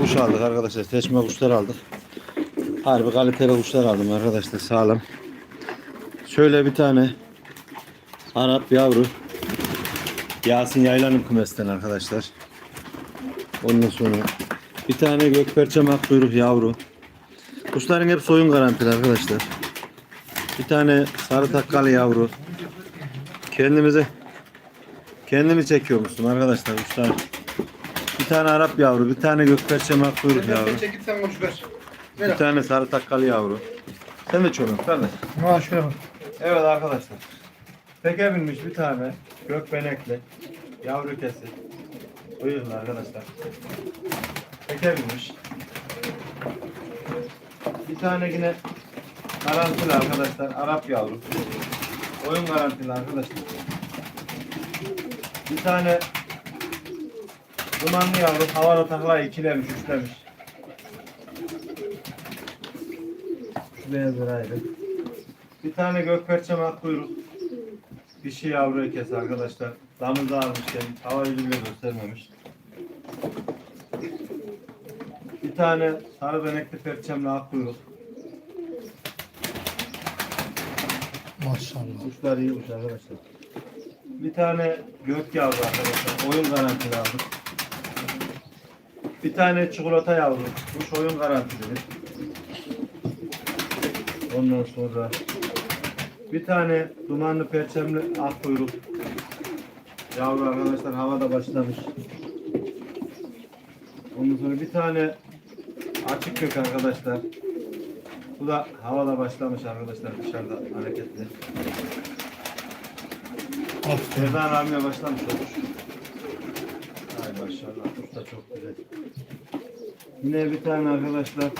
Kuş aldık arkadaşlar. Seçme kuşlar aldık. Harbi kaliteli kuşlar aldım arkadaşlar. Sağlam. Şöyle bir tane Arap yavru. Yasin Yaylan'ın kümesten arkadaşlar. Ondan sonra bir tane gökperçem akkuyruk yavru. Kuşların hep soyun garantili arkadaşlar. Bir tane sarı takkalı yavru. Kendimize kendimi çekiyormuşsun arkadaşlar kuşlar. Bir tane Arap yavru, bir tane gökperçem akkuyruk yavru. Çekil sen konuş ver. Bir tane sarı takkalı yavru. Sen de çoğun kardeş. Ha şöyle bak. Evet arkadaşlar. Teke binmiş bir tane gökbenekli yavru kesi. Buyurun arkadaşlar. Teke binmiş. Bir tane yine garantili arkadaşlar. Arap yavru. Oyun garantili arkadaşlar. Bir tane dumanlı yavru havada takla ikilemiş, üçlemiş. Şu beyazlar ayrı. Bir tane gökperçem akkuyruk. Dişi yavru kes arkadaşlar. Damızda almışken hava yüzüyle göstermemiş. Bir tane sarı benekli perçemli akkuyruk. Maşallah. Kuşlar iyi kuş arkadaşlar. Bir tane gök yavru arkadaşlar. Oyun garantili aldık. Bir tane çikolata yavru. Kuş oyun garantilidir. Ondan sonra bir tane dumanlı perçemli ak kuyruk. Yavru arkadaşlar havada başlamış. Ondan sonra bir tane açık kök arkadaşlar. Bu da havada başlamış arkadaşlar dışarıda hareketli. Sevdan abime başlamış olmuş. Maşallah da çok güzel. Yine bir tane arkadaşlar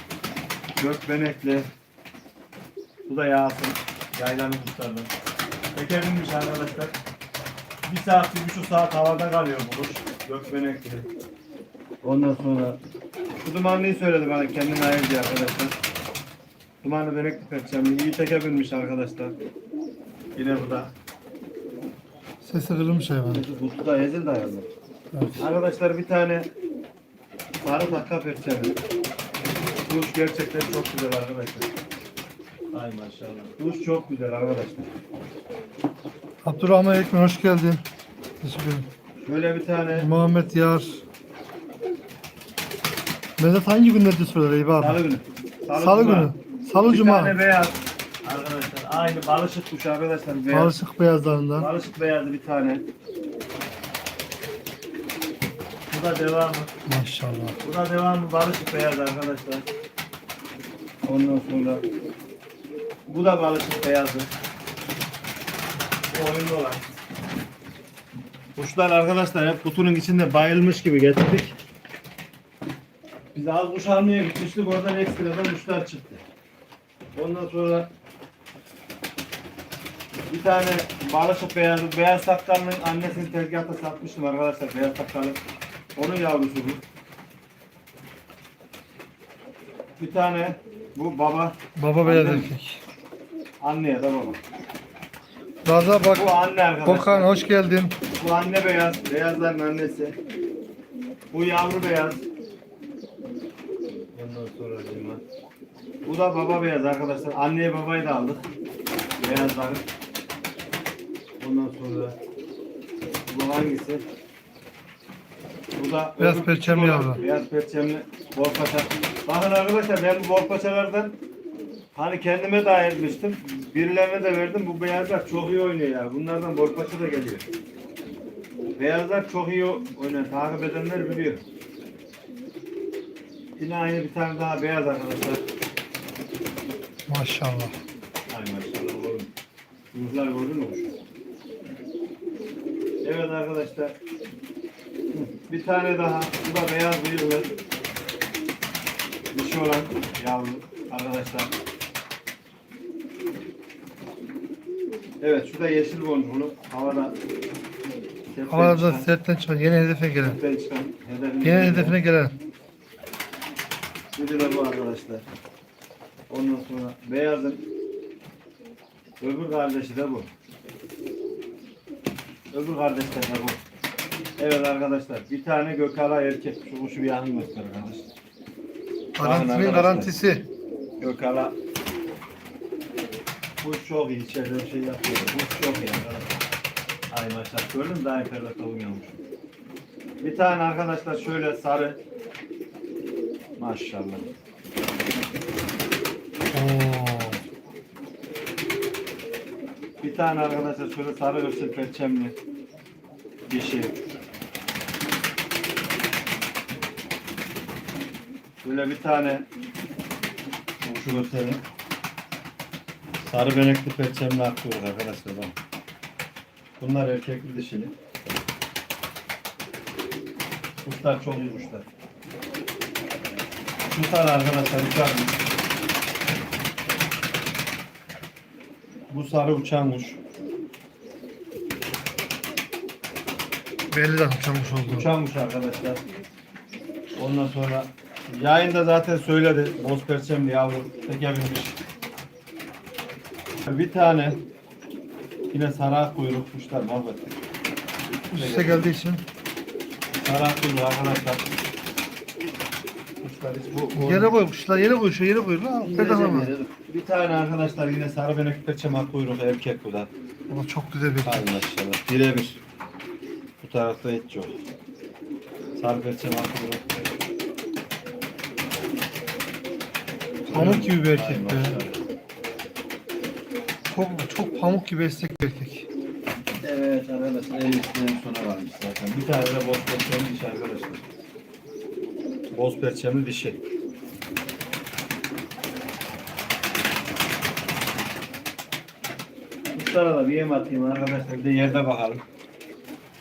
gökbenekli. Bu da Yasin. Yaylanın kuşlarından. Eke binmiş arkadaşlar. Bir saat, bir buçuk saat havada kalıyor bu kuş. Gökbenekli. Ondan sonra şu dumanlıyı söyledi bana kendine ayır diye arkadaşlar. Dumanlı benekli perçemli. İyi teke binmiş arkadaşlar. Yine bu da. Sesi kırılmış hayvan. Kutuda ezil dayandı. Evet. Arkadaşlar bir tane sarı takka perçemi. Kuş gerçekten çok güzel arkadaşlar. Ay maşallah. Kuş çok güzel arkadaşlar. Abdurrahman Ekmen hoş geldin. Teşekkür ederim. Şöyle bir tane Muhammed Yar. Mehmet hangi günlerde söyler Eyüp abi? salı günü. Salı cuma. günü. Salı Bir cuma. tane beyaz. Arkadaşlar aynı balışık kuş arkadaşlar. Beyaz. Alışık beyazlarından. Balışık beyazı bir tane. Bu da devamı. Maşallah. Bu da devamı balışık beyaz arkadaşlar. Ondan sonra bu da balışık beyazı. Bu oyunda olan. Kuşlar arkadaşlar hep kutunun içinde bayılmış gibi getirdik. Biz az kuş almaya gitmiştik oradan ekstradan kuşlar çıktı. Ondan sonra bir tane balışık beyaz, beyaz sakkalının annesini tezgahta satmıştım arkadaşlar beyaz sakkalı. Onun yavrusu bu. Bir tane bu baba, Baba beyaz Annem. erkek. anne ya da baba. Raza bak. Bu anne arkadaşlar. Okan hoş geldin. Bu anne beyaz, beyazların annesi. Bu yavru beyaz. Ondan sonra cima. Bu da baba beyaz arkadaşlar. Anneye babayı da aldık. Beyazları. Ondan sonra bu hangisi? Bu da Beyaz öbür perçemli küçük olan yavru. Beyaz perçemli bol paça. Bakın arkadaşlar ben bu bol paçalardan hani kendime de ayırmıştım. Birilerine de verdim. Bu beyazlar çok iyi oynuyor ya. Bunlardan bol paça da geliyor. Beyazlar çok iyi oynuyor. Takip edenler biliyor. Yine aynı bir tane daha beyaz arkadaşlar. Maşallah. Ay maşallah oğlum. Ruhlar gördün mü? Evet arkadaşlar. Bir tane daha. Bu da beyaz bıyıklı. Dişi olan yavru arkadaşlar. Evet şu da yeşil boncuklu. Havada. Havada setten çıkan yeni hedefe gelen. setten çıkan hedefimiz Yeni hedefine gelen. Biri de bu arkadaşlar. Ondan sonra beyazın öbür kardeşi de bu. Öbür kardeşler de bu. Evet arkadaşlar bir tane gökala erkek. Şu kuşu bir yakın göster arkadaşlar. Garantinin arkadaşlar. garantisi. Gökala. Bu çok iyi. İçeride bir şey yapıyor. Bu çok iyi arkadaşlar. Ay maşallah. Gördün? Daha yukarıda tavuk yanmış. Bir tane arkadaşlar şöyle sarı. Maşallah. Oo. Bir tane arkadaşlar şöyle sarı örsel perçemli. Dişi. Böyle bir tane şu gösterelim. Sarı benekli perçemli akıyoruz arkadaşlar. Bak. Bunlar erkekli dişili. Kuşlar çok kuşlar. Sarı arkadaşlar uçakmış. Bu sarı uçan kuş. Belli zaten uçanmış oldu. Uçanmış arkadaşlar. Ondan sonra yayında zaten söyledi. Boz perçemli yavru teke binmiş. Bir tane yine sarı kuyruk kuşlar mahvettik. Üst üste geldiği için. Sarı kuyruk arkadaşlar. Kuşlar hiç bu. bu- Yere koy kuşlar yere koy şu yere koy. Bedava? Bir tane arkadaşlar yine sarı benek perçem kuyruk erkek bu da. Da çok güzel bir. Hay maşallah. Birebir. Bu tarafta hiç yok. Sarı perçem kuyruk. Pamuk gibi bir erkek be. Çok çok pamuk gibi esnek bir erkek. Evet arkadaşlar en üstünden sona varmış zaten. Bir tane de boz perçemli dişi arkadaşlar. Boz perçemli dişi. Kuşlara da bir yem atayım arkadaşlar. Bir de yerde bakalım.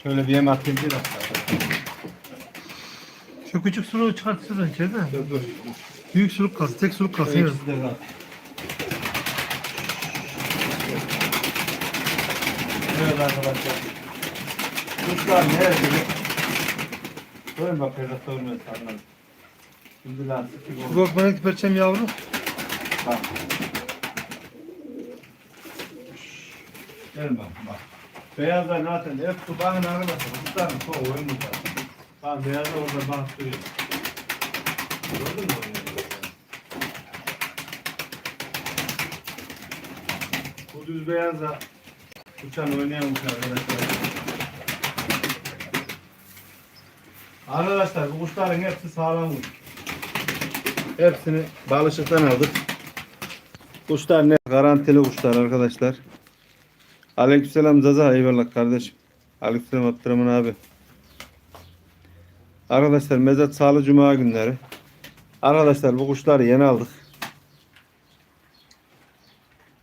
Şöyle bir yem atayım bir dakika. Şu küçük suluğu çıkartırsın içeride. Dur dur. Büyük suluk kalsın. Tek suluk. Şöyle evet. ikisi de kal. Evet arkadaşlar. Kuşlar nerede? Böyle bak Ferhat Ölmez sarmaz. Şimdi lan sıkı Bu Gökmenek perçem yavru. Bak. Gel bak bak. Beyazlar zaten hep su bakın arkadaşlar. Kuşların çoğu oyun zaten. Bak beyazlar orada bak duruyor. Gördün mü Bu düz beyazla uçan oynayan uçan arkadaşlar. Arkadaşlar bu kuşların hepsi sağlam kuş. Hepsini balışıktan aldık. Kuşlar ne? Garantili kuşlar arkadaşlar. Aleykümselam Zaza eyvallah kardeşim. Aleykümselam Abdurrahman abi. Arkadaşlar mezat sağlı cuma günleri. Arkadaşlar bu kuşları yeni aldık.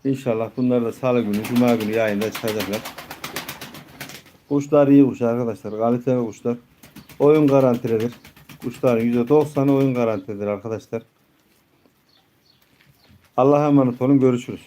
İnşallah bunları da salı günü, cuma günü yayında çıkacaklar. Kuşlar iyi kuş arkadaşlar. Kaliteli kuşlar. Oyun garantilidir. Kuşların %90'ı oyun garantilidir arkadaşlar. Allah'a emanet olun. Görüşürüz.